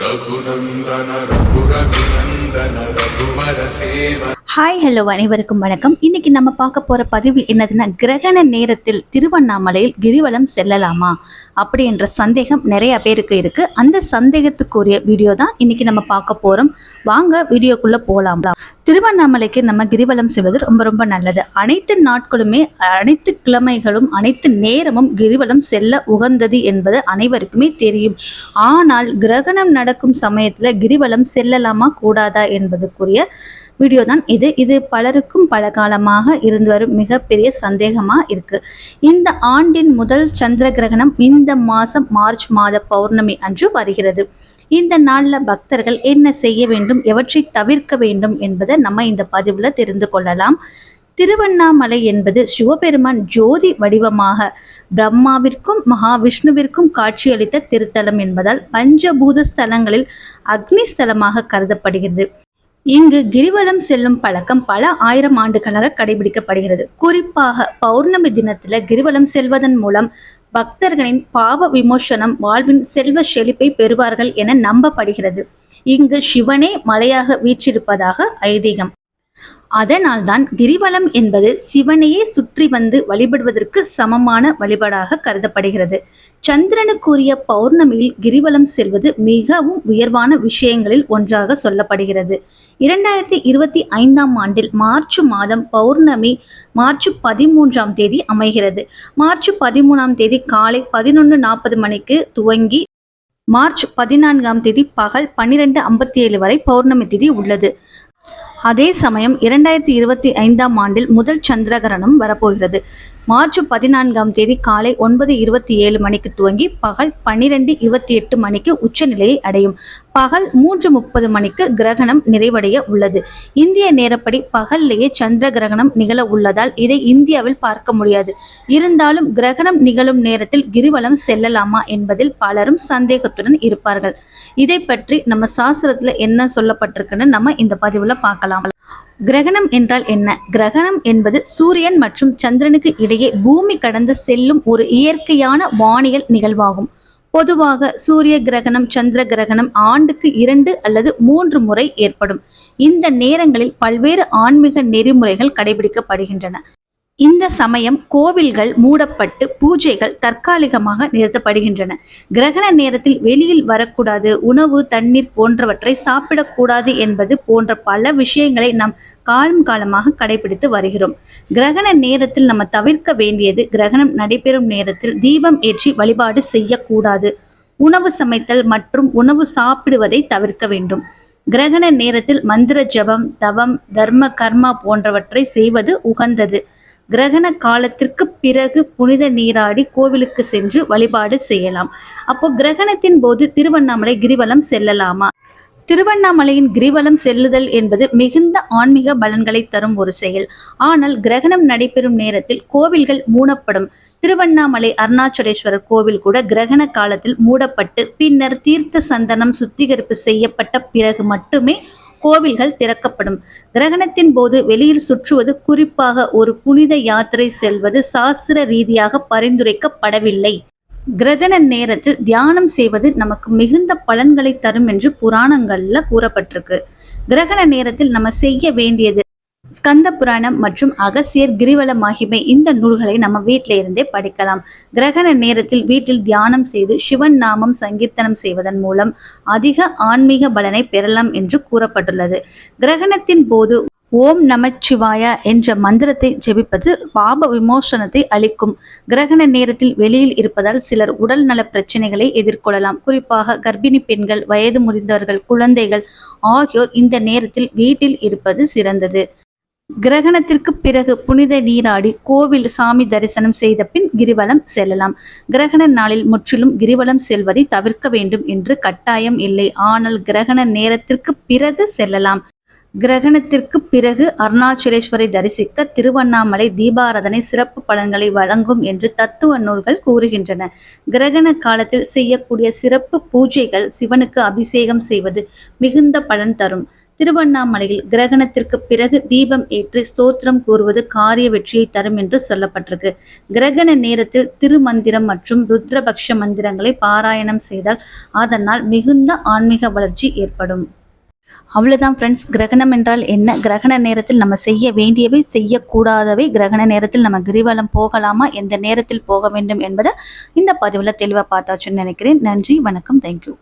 रघुनन्दन रघुरघुनन्दन रघुवर सेव hi hello அனைவருக்கும் வணக்கம். இன்னைக்கு நம்ம பார்க்க போற பதிவு என்னதுன்னா கிரகண நேரத்தில் திருவண்ணாமலையில் கிரிவலம் செல்லலாமா அப்படி என்ற சந்தேகம் நிறைய பேருக்கு இருக்கு. அந்த சந்தேகத்துக்குரிய வீடியோ தான் இன்னைக்கு நம்ம பார்க்க போறோம். வாங்க வீடியோக்குள்ள போகலாம் திருவண்ணாமலைக்கு நம்ம கிரிவலம் செல்வது ரொம்ப ரொம்ப நல்லது. அனைத்து நாட்களுமே அனைத்து கிழமைகளும் அனைத்து நேரமும் கிரிவலம் செல்ல உகந்தது என்பது அனைவருக்குமே தெரியும். ஆனால் கிரகணம் நடக்கும் சமயத்தில் கிரிவலம் செல்லலாமா கூடாதா என்பதுக்குரிய வீடியோ தான் இது. இது பலருக்கும் பல காலமாக இருந்து வரும் மிகப்பெரிய சந்தேகமாக இருக்கு. இந்த ஆண்டின் முதல் சந்திர கிரகணம் இந்த மாதம் மார்ச் மாத பௌர்ணமி அன்று வருகிறது. இந்த நாளில் பக்தர்கள் என்ன செய்ய வேண்டும் எவற்றை தவிர்க்க வேண்டும் என்பதை நம்ம இந்த பதிவில் தெரிந்து கொள்ளலாம். திருவண்ணாமலை என்பது சிவபெருமான் ஜோதி வடிவமாக பிரம்மாவிற்கும் மகாவிஷ்ணுவிற்கும் காட்சியளித்த திருத்தலம் என்பதால் பஞ்சபூத ஸ்தலங்களில் அக்னி ஸ்தலமாக கருதப்படுகிறது. இங்கு கிரிவலம் செல்லும் பழக்கம் பல ஆயிரம் ஆண்டுகளாக கடைபிடிக்கப்படுகிறது. குறிப்பாக பௌர்ணமி தினத்துல கிரிவலம் செல்வதன் மூலம் பக்தர்களின் பாவ விமோசனம் வாழ்வின் செல்வ செழிப்பை பெறுவார்கள் என நம்பப்படுகிறது. இங்கு சிவனே மலையாக வீற்றிருப்பதாக ஐதீகம். அதனால்தான் கிரிவலம் என்பது சிவனையே சுற்றி வந்து வழிபடுவதற்கு சமமான வழிபாடாக கருதப்படுகிறது. சந்திரனுக்குரிய பௌர்ணமியில் கிரிவலம் செல்வது மிகவும் உயர்வான விஷயங்களில் ஒன்றாக சொல்லப்படுகிறது. இரண்டாயிரத்தி இருபத்தி ஐந்தாம் ஆண்டில் மார்ச் மாதம் பௌர்ணமி மார்ச் பதிமூன்றாம் தேதி அமைகிறது. மார்ச் பதிமூணாம் தேதி காலை பதினொன்று நாற்பது மணிக்கு துவங்கி மார்ச் பதினான்காம் தேதி பகல் பன்னிரெண்டு ஐம்பத்தி ஏழு வரை பௌர்ணமி திதி உள்ளது. அதே சமயம் இரண்டாயிரத்தி இருபத்தி ஐந்தாம் ஆண்டில் முதல் சந்திரகரணம் வரப்போகிறது. மார்ச் பதினான்காம் தேதி காலை ஒன்பது இருபத்தி ஏழு மணிக்கு துவங்கி பகல் பன்னிரெண்டு இருபத்தி எட்டு மணிக்கு உச்சநிலையை அடையும். பகல் மூன்று முப்பது மணிக்கு கிரகணம் நிறைவடைய உள்ளது. இந்திய நேரப்படி பகல்லேயே சந்திர கிரகணம் நிகழ உள்ளதால் இதை இந்தியாவில் பார்க்க முடியாது. இருந்தாலும் கிரகணம் நிகழும் நேரத்தில் கிரிவலம் செல்லலாமா என்பதில் பலரும் சந்தேகத்துடன் இருப்பார்கள். இதை பற்றி நம்ம சாஸ்திரத்துல என்ன சொல்லப்பட்டிருக்குன்னு நம்ம இந்த பதிவுல பார்க்கலாம். கிரகணம் என்றால் என்ன? கிரகணம் என்பது சூரியன் மற்றும் சந்திரனுக்கு இடையே பூமி கடந்து செல்லும் ஒரு இயற்கையான வானியல் நிகழ்வாகும். பொதுவாக சூரிய கிரகணம் சந்திர கிரகணம் ஆண்டுக்கு இரண்டு அல்லது மூன்று முறை ஏற்படும். இந்த நேரங்களில் பல்வேறு ஆன்மீக நெறிமுறைகள் கடைபிடிக்கப்படுகின்றன. இந்த சமயம் கோவில்கள் மூடப்பட்டு பூஜைகள் தற்காலிகமாக நிறுத்தப்படுகின்றன. கிரகண நேரத்தில் வெளியில் வரக்கூடாது. உணவு தண்ணீர் போன்றவற்றை சாப்பிடக்கூடாது என்பது போன்ற பல விஷயங்களை நாம் காலம் காலமாக கடைபிடித்து வருகிறோம். கிரகண நேரத்தில் நம்ம தவிர்க்க வேண்டியது கிரகணம் நடைபெறும் நேரத்தில் தீபம் ஏற்றி வழிபாடு செய்யக்கூடாது. உணவு சமைத்தல் மற்றும் உணவு சாப்பிடுவதை தவிர்க்க வேண்டும். கிரகண நேரத்தில் மந்திர ஜபம் தவம் தர்ம கர்மா போன்றவற்றை செய்வது உகந்தது. கிரகண காலத்திற்கு பிறகு புனித நீராடி கோவிலுக்கு சென்று வழிபாடு செய்யலாம். அப்போ கிரகணத்தின் போது திருவண்ணாமலை கிரிவலம் செல்லலாமா? திருவண்ணாமலையின் கிரிவலம் செல்லுதல் என்பது மிகுந்த ஆன்மீக பலன்களை தரும் ஒரு செயல். ஆனால் கிரகணம் நடைபெறும் நேரத்தில் கோவில்கள் மூடப்படும். திருவண்ணாமலை அருணாச்சலேஸ்வரர் கோவில் கூட கிரகண காலத்தில் மூடப்பட்டு பின்னர் தீர்த்த சந்தனம் சுத்திகரிப்பு செய்யப்பட்ட பிறகு மட்டுமே கோவில்கள் திறக்கப்படும். கிரகணத்தின் போது வெளியில் சுற்றுவது குறிப்பாக ஒரு புனித யாத்திரை செல்வது சாஸ்திர ரீதியாக பரிந்துரைக்கப்படவில்லை. கிரகண நேரத்தில் தியானம் செய்வது நமக்கு மிகுந்த பலன்களை தரும் என்று புராணங்கள்ல கூறப்பட்டிருக்கு. கிரகண நேரத்தில் நம்ம செய்ய வேண்டியது ஸ்கந்த புராணம் மற்றும் அகசியர் கிரிவல மகிமை இந்த நூல்களை நம்ம வீட்டில இருந்தே படிக்கலாம். கிரகண நேரத்தில் வீட்டில் தியானம் செய்து சிவன் நாமம் சங்கீர்த்தனம் செய்வதன் மூலம் அதிக ஆன்மீக பலனை பெறலாம் என்று கூறப்பட்டுள்ளது. கிரகணத்தின் போது ஓம் நமச்சிவாயா என்ற மந்திரத்தை ஜெபிப்பது பாப விமோசனத்தை அளிக்கும். கிரகண நேரத்தில் வெளியில் இருப்பதால் சிலர் உடல் நல பிரச்சனைகளை எதிர்கொள்ளலாம். குறிப்பாக கர்ப்பிணி பெண்கள் வயது முதிர்ந்தவர்கள் குழந்தைகள் ஆகியோர் இந்த நேரத்தில் வீட்டில் இருப்பது சிறந்தது. கிரகணத்திற்கு பிறகு புனித நீராடி கோவில் சாமி தரிசனம் செய்த பின் கிரிவலம் செல்லலாம். கிரகண நாளில் முற்றிலும் கிரிவலம் செல்வதை தவிர்க்க வேண்டும் என்று கட்டாயம் இல்லை. ஆனால் கிரகண நேரத்திற்கு பிறகு செல்லலாம். கிரகணத்திற்கு பிறகு அருணாச்சலேஸ்வரை தரிசிக்க திருவண்ணாமலை தீபாராதனை சிறப்பு பலன்களை வழங்கும் என்று தத்துவ நூல்கள் கூறுகின்றன. கிரகண காலத்தில் செய்யக்கூடிய சிறப்பு பூஜைகள் சிவனுக்கு அபிஷேகம் செய்வது மிகுந்த பலன் தரும். திருவண்ணாமலையில் கிரகணத்திற்கு பிறகு தீபம் ஏற்றி ஸ்தோத்திரம் கூறுவது காரிய வெற்றியை தரும் என்று சொல்லப்பட்டிருக்கு. கிரகண நேரத்தில் திருமந்திரம் மற்றும் ருத்ரபக்ஷ மந்திரங்களை பாராயணம் செய்தால் அதனால் மிகுந்த ஆன்மீக வளர்ச்சி ஏற்படும். அவ்வளோதான் ஃப்ரெண்ட்ஸ் கிரகணம் என்றால் என்ன? கிரகண நேரத்தில் நம்ம செய்ய வேண்டியவை செய்யக்கூடாதவை. கிரகண நேரத்தில் நம்ம கிரிவலம் போகலாமா? எந்த நேரத்தில் போக வேண்டும் என்பதை இந்த பதிவில் தெளிவாக பார்த்தாச்சுன்னு நினைக்கிறேன். நன்றி வணக்கம் தேங்க்யூ